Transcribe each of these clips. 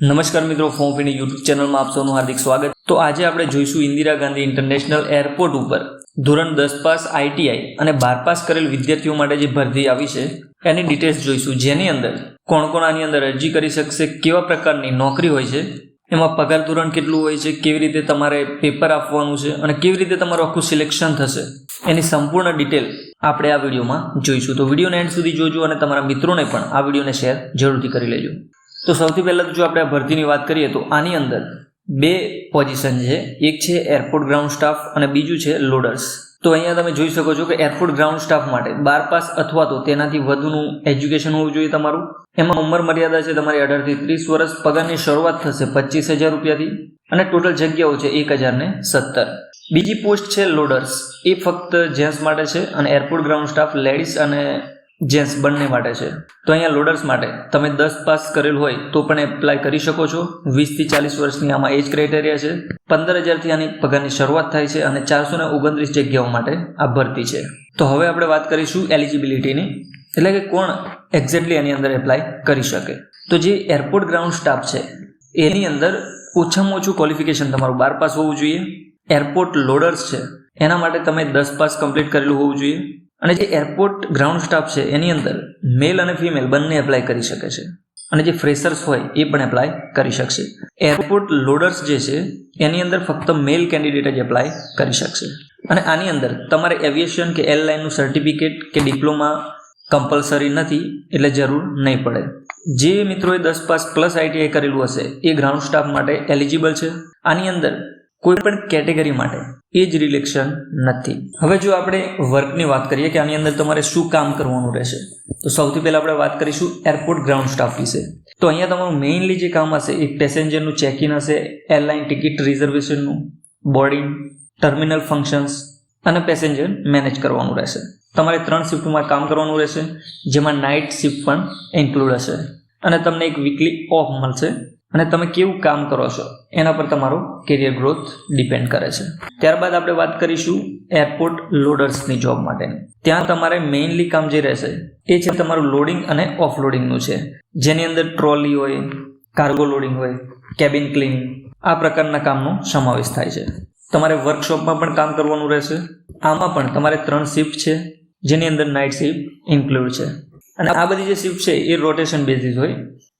નમસ્કાર મિત્રો ફોમ ફીની યુટ્યુબ ચેનલમાં આપ સૌનું હાર્દિક સ્વાગત. તો આજે આપણે જોઈશું ઇન્દિરા ગાંધી ઇન્ટરનેશનલ એરપોર્ટ ઉપર ધોરણ દસ પાસ આઈટીઆઈ અને બાર પાસ કરેલ વિદ્યાર્થીઓ માટે જે ભરતી આવી છે, એની ડિટેલ્સ જોઈશું. જેની અંદર કોણ કોણ આની અંદર અરજી કરી શકશે, કેવા પ્રકારની નોકરી હોય છે, એમાં પગાર ધોરણ કેટલું હોય છે, કેવી રીતે તમારે પેપર આપવાનું છે અને કેવી રીતે તમારું આખું સિલેક્શન થશે, એની સંપૂર્ણ ડિટેલ આપણે આ વિડીયોમાં જોઈશું. તો વિડીયોને એન્ડ સુધી જોજો અને તમારા મિત્રોને પણ આ વિડીયોને શેર જરૂરથી કરી લેજો. તો સૌથી પહેલાં જો આપણે ભરતીની વાત કરીએ તો આની અંદર બે પોઝિશન છે. એક છે એરપોર્ટ ગ્રાઉન્ડ સ્ટાફ અને બીજું છે લોડર્સ તો અહીંયા તમે જોઈ શકો છો કે એરપોર્ટ ગ્રાઉન્ડ સ્ટાફ માટે બાર પાસ અથવા તો તેનાથી વધુનું એજ્યુકેશન હોવું જોઈએ તમારું. એમાં ઉંમર મર્યાદા છે તમારી અઢારથી ત્રીસ વર્ષ, પગારની શરૂઆત થશે પચીસ હજાર રૂપિયાથી અને ટોટલ જગ્યાઓ છે એક હજાર ને સત્તર. બીજી પોસ્ટ છે લોડર્સ એ ફક્ત જેન્ટ્સ માટે છે અને એરપોર્ટ ગ્રાઉન્ડ સ્ટાફ લેડીઝ અને જેન્ટ્સ બંને માટે છે. તો અહીંયા લોડર્સ માટે તમે દસ પાસ કરેલ હોય તો પણ એપ્લાય કરી શકો છો. વીસથી ચાલીસ વર્ષની આમાં એજ ક્રાઇટેરિયા છે. પંદર હજારથી આની પગારની શરૂઆત થાય છે અને ચારસો ને ઓગણત્રીસ જગ્યાઓ માટે આ ભરતી છે. તો હવે આપણે વાત કરીશું એલિજિબિલિટીની એટલે કે કોણ એક્ઝેક્ટલી એની અંદર એપ્લાય કરી શકે. તો જે એરપોર્ટ ગ્રાઉન્ડ સ્ટાફ છે, એની અંદર ઓછામાં ઓછું ક્વોલિફિકેશન તમારું બાર પાસ હોવું જોઈએ. એરપોર્ટ લોડર્સ છે, એના માટે તમે દસ પાસ કમ્પ્લીટ કરેલું હોવું જોઈએ. અને જે એરપોર્ટ ગ્રાઉન્ડ સ્ટાફ છે, એની અંદર મેલ અને ફિમેલ બંને એપ્લાય કરી શકે છે. અને જે ફ્રેશર્સ હોય, એ પણ એપ્લાય કરી શકશે. એરપોર્ટ લોડર્સ જે છે, એની અંદર ફક્ત મેલ કેન્ડિડેટ જ એપ્લાય કરી શકશે. અને આની અંદર તમારે એવિએશન કે એરલાઇનનું સર્ટિફિકેટ કે ડિપ્લોમા કમ્પલસરી નથી, એટલે જરૂર નહીં પડે. જે મિત્રોએ દસ પાસ પ્લસ આઈટીઆઈ કરેલું હશે, એ ગ્રાઉન્ડ સ્ટાફ માટે એલિજિબલ છે. આની અંદર કોઈ પણ કેટેગરી માટે એ જ રિલેક્શન નથી. હવે જો આપણે વર્કની વાત કરીએ કે આની અંદર તમારે શું કામ કરવાનું રહેશે, તો સૌથી પહેલાં આપણે વાત કરીશું એરપોર્ટ ગ્રાઉન્ડ સ્ટાફ વિશે. તો અહીંયા તમારું મેઇનલી જે કામ હશે, એક પેસેન્જરનું ચેકિંગ હશે એરલાઇન ટિકિટ રિઝર્વેશનનું બોર્ડિંગ ટર્મિનલ ફંક્શન્સ અને પેસેન્જર મેનેજ કરવાનું રહેશે. તમારે ત્રણ શિફ્ટમાં કામ કરવાનું રહેશે, જેમાં નાઇટ શિફ્ટ પણ ઇન્ક્લુડ હશે. અને તમને એક વીકલી ઓફ મળશે. અને તમે કેવું કામ કરો છો? એના પર તમારું કેરિયર ગ્રોથ ડિપેન્ડ કરે છે. ત્યારબાદ આપણે વાત કરીશું એરપોર્ટ લોડર્સની જોબ માટેની. ત્યાં તમારે મેઇનલી કામ જે રહેશે, એ છે તમારું લોડિંગ અને ઓફલોડિંગનું છે. જેની અંદર ટ્રોલી હોય કાર્ગો લોડિંગ હોય કેબિન ક્લીનિંગ આ પ્રકારના કામનો સમાવેશ થાય છે. તમારે વર્કશોપમાં પણ કામ કરવાનું રહેશે. આમાં પણ તમારે ત્રણ શિફ્ટ છે, જેની અંદર નાઇટ શિફ્ટ ઇન્ક્લુડ છે. અને આ બધી જે શિફ્ટ છે, એ રોટેશન બેઝિસ હોય.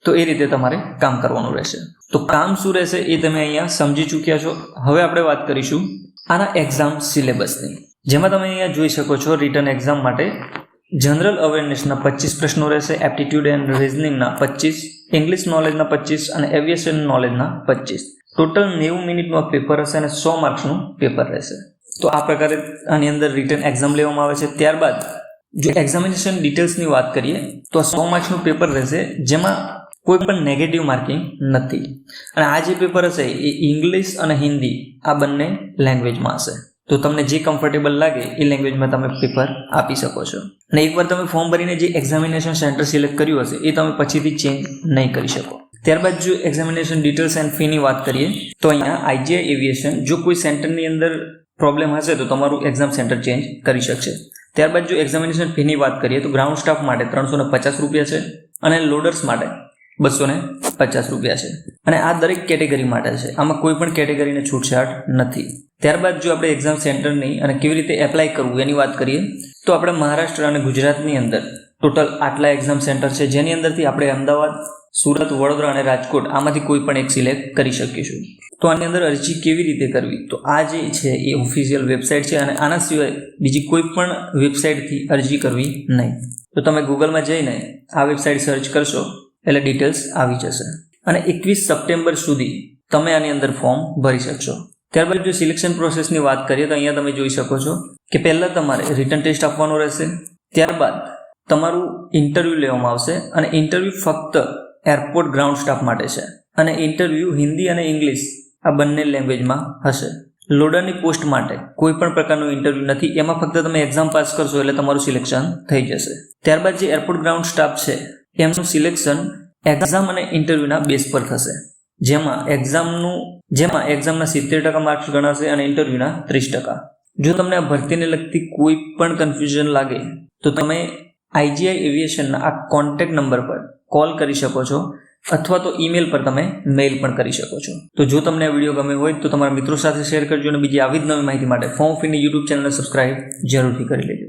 તો એ રીતે તમારે કામ કરવાનું રહેશે. તો કામ શું રહેશે એ તમે અહીંયા સમજી ચૂક્યા છો. હવે આપણે વાત કરીશું આના એક્ઝામ સિલેબસની જેમાં તમે અહીંયા જોઈ શકો છો રિટર્ન એક્ઝામ માટે જનરલ અવેરનેસના પચીસ પ્રશ્નો રહેશે એપ્ટિટ્યૂડ એન્ડ રિઝનિંગના પચીસ ઇંગ્લિશ નોલેજના પચીસ અને એવિએશન નોલેજના પચીસ ટોટલ નેવું મિનિટમાં પેપર હશે અને સો માર્ક્સનું પેપર રહેશે. તો આ પ્રકારે આની અંદર રિટર્ન એક્ઝામ લેવામાં આવે છે. ત્યારબાદ જો એક્ઝામિનેશન ડિટેલ્સની વાત કરીએ, તો સો માર્ક્સનું પેપર રહેશે, જેમાં કોઈ પણ નેગેટિવ માર્કિંગ નથી. અને આ જે પેપર હશે એ ઇંગ્લિશ અને હિન્દી આ બંને લેંગ્વેજમાં હશે. તો તમને જે કમ્ફર્ટેબલ લાગે એ લેંગ્વેજમાં તમે પેપર આપી શકો છો. અને એકવાર તમે ફોર્મ ભરીને જે એક્ઝામિનેશન સેન્ટર સિલેક્ટ કર્યું હશે, એ તમે પછીથી ચેન્જ નહીં કરી શકો. ત્યારબાદ જો એક્ઝામિનેશન ડિટેલ્સ એન્ડ ફીની વાત કરીએ, તો અહીંયા આઈજીઆઈ એવિએશન જો કોઈ સેન્ટરની અંદર પ્રોબ્લેમ હશે, તો તમારું એક્ઝામ સેન્ટર ચેન્જ કરી શકશે. ત્યારબાદ જો એક્ઝામિનેશન ફીની વાત કરીએ, તો ગ્રાઉન્ડ સ્ટાફ માટે ત્રણસો પચાસ રૂપિયા છે અને લોડર્સ માટે બસો ને પચાસ રૂપિયા છે. અને આ દરેક કેટેગરી માટે છે. આમાં કોઈ પણ કેટેગરીને છૂટછાટ નથી. ત્યારબાદ જો આપણે એક્ઝામ સેન્ટરની અને કેવી રીતે એપ્લાય કરવું એની વાત કરીએ, તો આપણે મહારાષ્ટ્ર અને ગુજરાતની અંદર ટોટલ આટલા એક્ઝામ સેન્ટર છે. જેની અંદરથી આપણે અમદાવાદ, સુરત, વડોદરા અને રાજકોટ આમાંથી કોઈ પણ એક સિલેક્ટ કરી શકીશું. તો આની અંદર અરજી કેવી રીતે કરવી? તો આ જે છે એ ઓફિશિયલ વેબસાઇટ છે અને આના સિવાય બીજી કોઈ પણ વેબસાઇટથી અરજી કરવી નહીં. તો તમે ગૂગલમાં જઈને આ વેબસાઇટ સર્ચ કરશો એટલે ડિટેલ્સ આવી જશે. અને એકવીસ સપ્ટેમ્બર સુધી તમે આની અંદર ફોર્મ ભરી શકશો. ત્યારબાદ જો સિલેક્શન પ્રોસેસની વાત કરીએ તો અહીંયા તમે જોઈ શકો છો કે પહેલાં તમારે રિટર્ન ટેસ્ટ આપવાનો રહેશે. ત્યારબાદ તમારું ઇન્ટરવ્યૂ લેવામાં આવશે અને ઇન્ટરવ્યૂ ફક્ત એરપોર્ટ ગ્રાઉન્ડ સ્ટાફ માટે છે. અને ઇન્ટરવ્યૂ હિન્દી અને ઇંગ્લિશ આ બંને લેંગ્વેજમાં હશે. લોડરની પોસ્ટ માટે કોઈ પણ પ્રકારનું ઇન્ટરવ્યૂ નથી. એમાં ફક્ત તમે એક્ઝામ પાસ કરશો એટલે તમારું સિલેક્શન થઈ જશે. ત્યારબાદ જે એરપોર્ટ ગ્રાઉન્ડ સ્ટાફ છે એમનું સિલેક્શન એક્ઝામ અને ઇન્ટરવ્યૂના બેઝ પર થશે. જેમાં એક્ઝામનું જેમાં એક્ઝામના સિત્તેર ટકા માર્ક્સ ગણાશે અને ઇન્ટરવ્યૂના ત્રીસ ટકા. જો તમને આ ભરતીને લગતી કોઈ પણ કન્ફ્યુઝન લાગે, તો તમે આઈજીઆઈ એવિએશનના આ કોન્ટેક્ટ નંબર પર કોલ કરી શકો છો, અથવા તો ઈમેલ પર તમે મેઇલ પણ કરી શકો છો. તો જો તમને આ વીડિયો ગમે હોય, તો તમારા મિત્રો સાથે શેર કરજો અને બીજી આવી જ નવી માહિતી માટે ફોર્મ ફીની યુટ્યુબ ચેનલને સબસ્ક્રાઇબ જરૂરથી કરી લેજો.